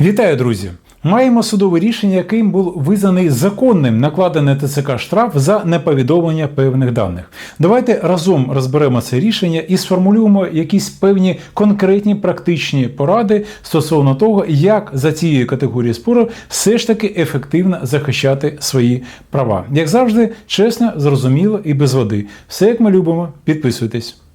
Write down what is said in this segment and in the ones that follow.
Вітаю, друзі! Маємо судове рішення, яким був визнаний законним накладений ТЦК штраф за неповідомлення певних даних. Давайте разом розберемо це рішення і сформулюємо якісь певні конкретні практичні поради стосовно того, як за цією категорією спору все ж таки ефективно захищати свої права. Як завжди, чесно, зрозуміло і без води. Все як ми любимо. Підписуйтесь.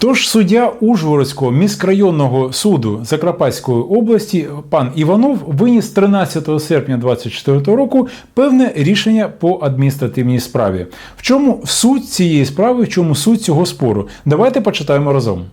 Тож суддя Ужгородського міськрайонного суду Закарпатської області пан Іванов виніс 13 серпня 2024 року певне рішення по адміністративній справі. В чому суть цієї справи, в чому суть цього спору? Давайте почитаємо разом.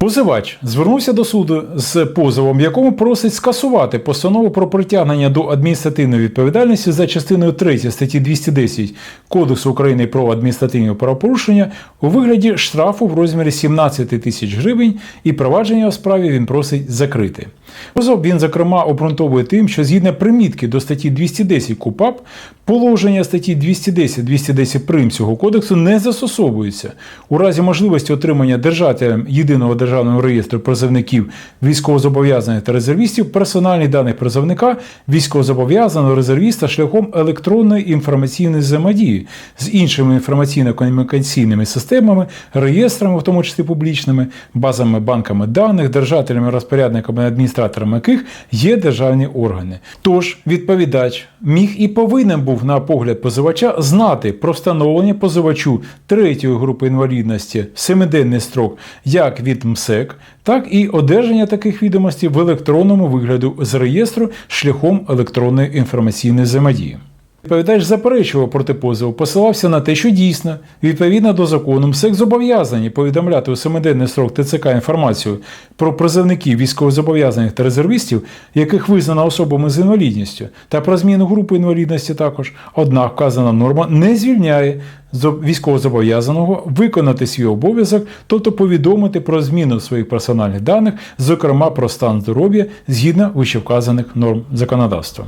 Позивач звернувся до суду з позовом, в якому просить скасувати постанову про притягнення до адміністративної відповідальності за частиною 3 статті 210 Кодексу України про адміністративні правопорушення у вигляді штрафу в розмірі 17 тисяч гривень і провадження у справі він просить закрити. Позов він, зокрема, обґрунтовує тим, що згідно примітки до статті 210 КУПАП положення статті 210-210 прим цього кодексу не застосовуються у разі можливості отримання держателем єдиного державного реєстру призовників військовозобов'язаних та резервістів персональних даних призовника військовозобов'язаного резервіста шляхом електронної інформаційної взаємодії з іншими інформаційно-комунікаційними системами, реєстрами, в тому числі публічними, базами банками даних, держателями, розпорядниками, адміністраторами яких є державні органи. Тож відповідач міг і повинен був на погляд позивача знати про встановлення позивачу третьої групи інвалідності семиденний строк як від МСЕК, так і одержання таких відомостей в електронному вигляду з реєстру шляхом електронної інформаційної взаємодії. Відповідач заперечував проти позову, посилався на те, що дійсно, відповідно до закону, МСЕК зобов'язані повідомляти у семиденний строк ТЦК інформацію про призовників військовозобов'язаних та резервістів, яких визнано особами з інвалідністю, та про зміну групи інвалідності також. Однак вказана норма не звільняє військовозобов'язаного виконати свій обов'язок, тобто повідомити про зміну своїх персональних даних, зокрема про стан здоров'я згідно вищевказаних норм законодавства.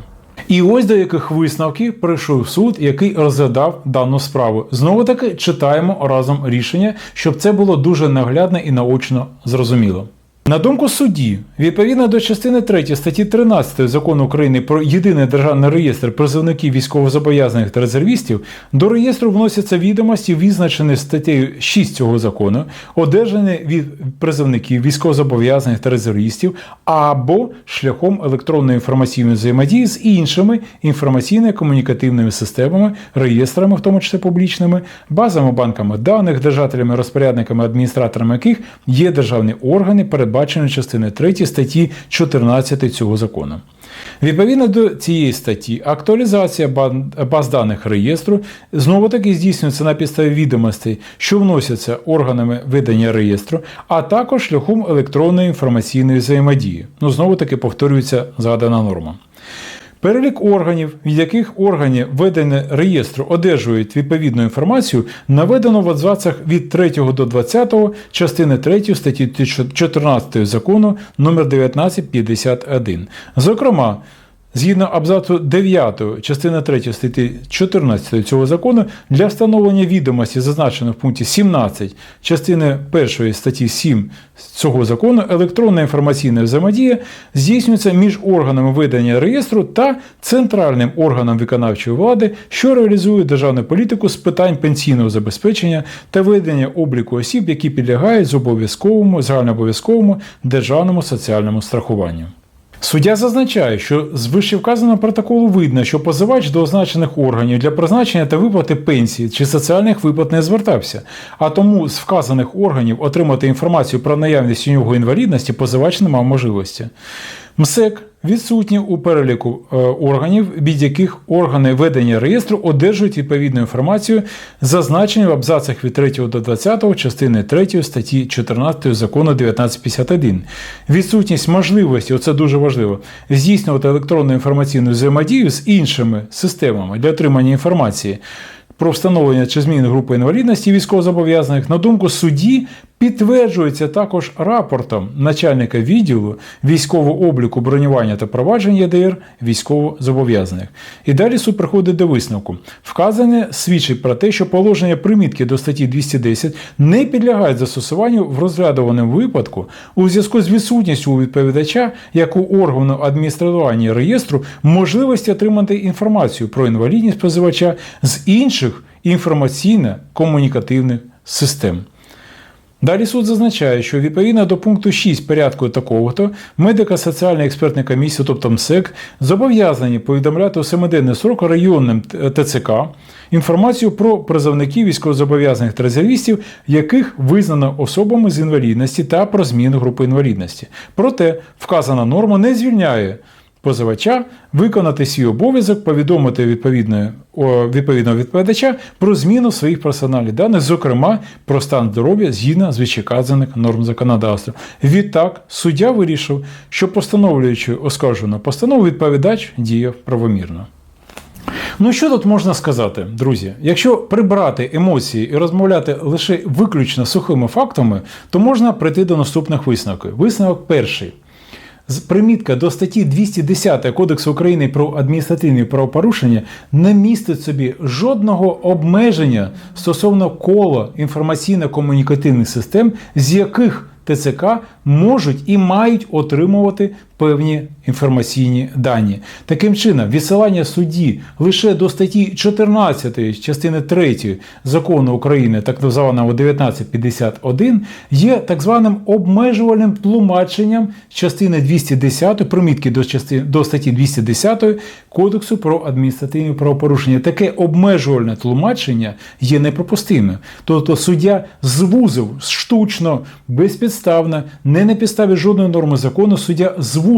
І ось до яких висновків прийшов суд, який розглядав дану справу. Знову таки читаємо разом рішення, щоб це було дуже наглядно і наочно зрозуміло. На думку судді, відповідно до частини 3 статті 13 закону України про єдиний державний реєстр призовників військовозобов'язаних та резервістів, до реєстру вносяться відомості, визначені статтею 6 цього закону, одержані від призовників військовозобов'язаних та резервістів, або шляхом електронної інформаційної взаємодії з іншими інформаційно-комунікативними системами, реєстрами, в тому числі публічними, базами банками даних, держателями, розпорядниками, адміністраторами яких є державні органи, передбачені частиною 3 статті 14 цього закону. Відповідно до цієї статті, актуалізація баз даних реєстру знову таки здійснюється на підставі відомостей, що вносяться органами видання реєстру, а також шляхом електронної інформаційної взаємодії. Ну, знову таки повторюється згадана норма. Перелік органів, від яких органи ведення реєстру одержують відповідну інформацію, наведено в абзацах від 3 до 20 частини 3 статті 14 закону номер 1951. Зокрема, Згідно абзацу 9 частини 3 статті 14 цього закону для встановлення відомості, зазначених в пункті 17 частини 1 статті 7 цього закону, електронна інформаційна взаємодія здійснюється між органами видання реєстру та центральним органом виконавчої влади, що реалізує державну політику з питань пенсійного забезпечення та ведення обліку осіб, які підлягають з обов'язковому загальнообов'язковому державному соціальному страхуванню. Суддя зазначає, що з вищевказаного протоколу видно, що позивач до означених органів для призначення та виплати пенсії чи соціальних виплат не звертався, а тому з вказаних органів отримати інформацію про наявність у нього інвалідності позивач не мав можливості. МСЕК відсутні у переліку е, органів, від яких органи ведення реєстру одержують відповідну інформацію, зазначені в абзацах від 3 до 20 частини 3 статті 14 закону 1951. Відсутність можливості, оце дуже важливо, здійснювати електронну інформаційну взаємодію з іншими системами для отримання інформації. Про встановлення чи зміну групи інвалідності військовозобов'язаних, на думку судді, підтверджується також рапортом начальника відділу військового обліку бронювання та провадження ЄДР військовозобов'язаних. І далі суд приходить до висновку. Вказане свідчить про те, що положення примітки до статті 210 не підлягають застосуванню в розглядуваному випадку у зв'язку з відсутністю у відповідача, як у органу адміністрування реєстру, можливості отримати інформацію про інвалідність позивача з інших інформаційно-комунікативних систем. Далі суд зазначає, що відповідно до пункту 6 порядку такого-то медико-соціальна експертна комісія, тобто МСЕК, зобов'язані повідомляти у семиденний срок районним ТЦК інформацію про призовників військовозобов'язаних та резервістів, яких визнано особами з інвалідності та про зміну групи інвалідності. Проте вказана норма не звільняє позивача виконати свій обов'язок, повідомити відповідного, відповідача про зміну своїх персональних даних, зокрема про стан здоров'я згідно з вищеказаних норм законодавства. Відтак, суддя вирішив, що постановлюючи оскаржену постанову, відповідач діяв правомірно. Ну, що тут можна сказати, друзі? Якщо прибрати емоції і розмовляти лише виключно сухими фактами, то можна прийти до наступних висновків. Висновок перший. Примітка до статті 210 Кодексу України про адміністративні правопорушення не містить собі жодного обмеження стосовно кола інформаційно-комунікативних систем, з яких ТЦК можуть і мають отримувати певні інформаційні дані. Таким чином, відсилання судді лише до статті 14 частини 3 закону України, так званого 1951, є так званим обмежувальним тлумаченням частини 210 примітки до частини до статті 210 Кодексу про адміністративні правопорушення. Таке обмежувальне тлумачення є неприпустимим. Тобто суддя звузив штучно, безпідставно, не на підставі жодної норми закону, суддя звузив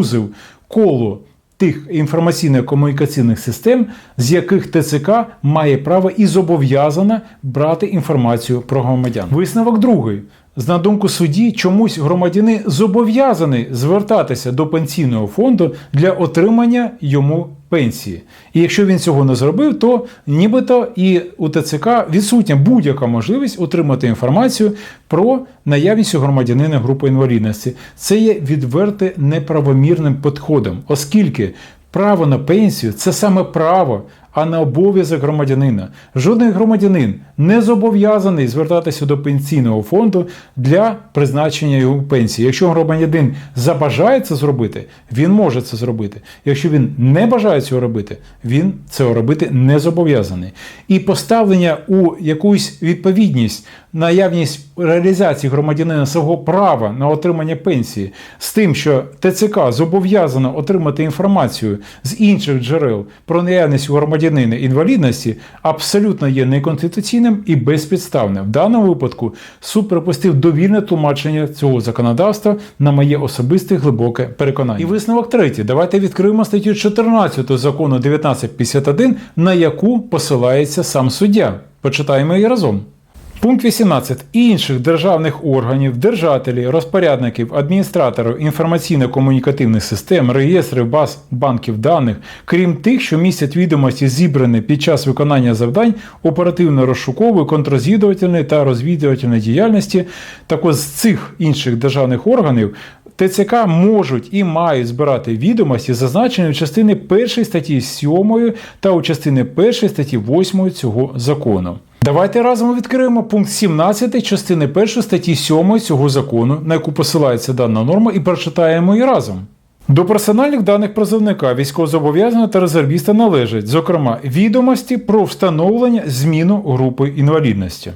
коло тих інформаційно-комунікаційних систем, з яких ТЦК має право і зобов'язана брати інформацію про громадян. Висновок другий. На думку судді, чомусь громадяни зобов'язаний звертатися до пенсійного фонду для отримання йому пенсії. І якщо він цього не зробив, то нібито і у ТЦК відсутня будь-яка можливість отримати інформацію про наявність у громадянина групи інвалідності. Це є відверте неправомірним підходом, оскільки право на пенсію це саме право а не обов'язок громадянина. Жодний громадянин не зобов'язаний звертатися до пенсійного фонду для призначення його пенсії. Якщо громадянин забажає це зробити, він може це зробити. Якщо він не бажає цього робити, він цього робити не зобов'язаний. І поставлення у якусь відповідність наявність реалізації громадянина свого права на отримання пенсії з тим, що ТЦК зобов'язано отримати інформацію з інших джерел про наявність у громадянина інвалідності, абсолютно є неконституційним і безпідставним. В даному випадку суд припустив довільне тлумачення цього законодавства на моє особисте глибоке переконання. І висновок третій. Давайте відкриємо статтю 14 закону 1951, на яку посилається сам суддя. Почитаємо її разом. Пункт 18. Інших державних органів, держателів, розпорядників, адміністраторів інформаційно-комунікативних систем, реєстрів баз банків даних, крім тих, що містять відомості, зібрані під час виконання завдань оперативно-розшукової, контррозвідувальної та розвідувальної діяльності, також з цих інших державних органів. ТЦК можуть і мають збирати відомості, зазначені в частині 1 статті 7 та у частині 1 статті 8 цього закону. Давайте разом відкриємо пункт 17 частини 1 статті 7 цього закону, на яку посилається дана норма, і прочитаємо її разом. До персональних даних призовника військовозобов'язаного та резервіста належать, зокрема, відомості про встановлення зміну групи інвалідності.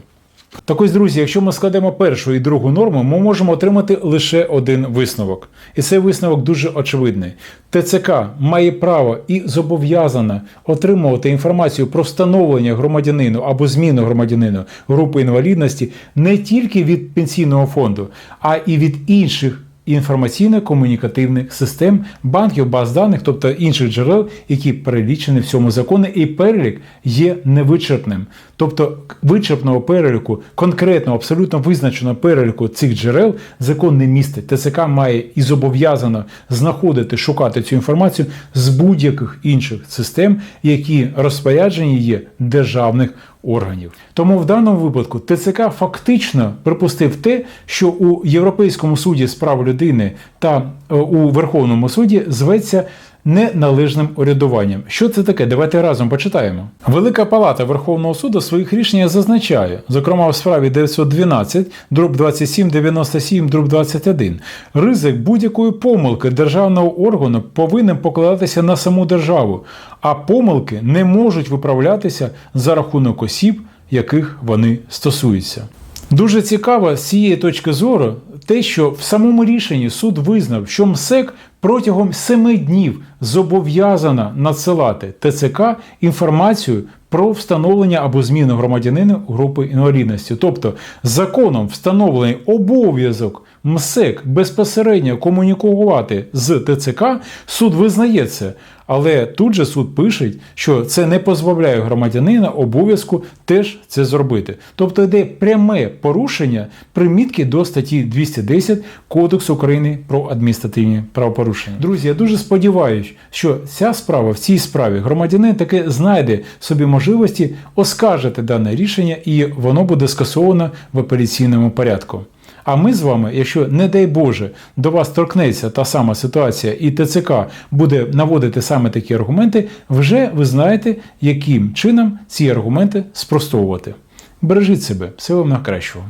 Так ось, друзі, якщо ми складемо першу і другу норму, ми можемо отримати лише один висновок. І цей висновок дуже очевидний. ТЦК має право і зобов'язана отримувати інформацію про встановлення громадянину або зміну громадянину групи інвалідності не тільки від пенсійного фонду, а і від інших інформаційно-комунікативних систем, банків, баз даних, тобто інших джерел, які перелічені в цьому законі, і перелік є невичерпним. Тобто вичерпного переліку, конкретно, абсолютно визначеного переліку цих джерел закон не містить. ТЦК має і зобов'язано знаходити, шукати цю інформацію з будь-яких інших систем, які розпоряджені є державних органів. Тому в даному випадку ТЦК фактично припустив те, що у Європейському суді з прав людини та е, у Верховному суді зветься неналежним урядуванням. Що це таке? Давайте разом почитаємо. Велика Палата Верховного суду своїх рішеннях зазначає, зокрема в справі 912, дроб 2797, дроб 21, ризик будь-якої помилки державного органу повинен покладатися на саму державу, а помилки не можуть виправлятися за рахунок осіб, яких вони стосуються. Дуже цікаво з цієї точки зору те, що в самому рішенні суд визнав, що МСЕК протягом семи днів зобов'язана надсилати ТЦК інформацію про встановлення або зміну громадянина групи інвалідності. Тобто законом встановлений обов'язок МСЕК безпосередньо комунікувати з ТЦК, суд визнає це. Але тут же суд пише, що це не позбавляє громадянина обов'язку теж це зробити. Тобто йде пряме порушення примітки до статті 210 Кодексу України про адміністративні правопорушення. Друзі, я дуже сподіваюся, що ця справа в цій справі громадянин таки знайде собі можливості оскаржити дане рішення, і воно буде скасовано в апеляційному порядку. А ми з вами, якщо, не дай Боже, до вас торкнеться та сама ситуація, і ТЦК буде наводити саме такі аргументи, вже ви знаєте, яким чином ці аргументи спростовувати. Бережіть себе, всього вам найкращого.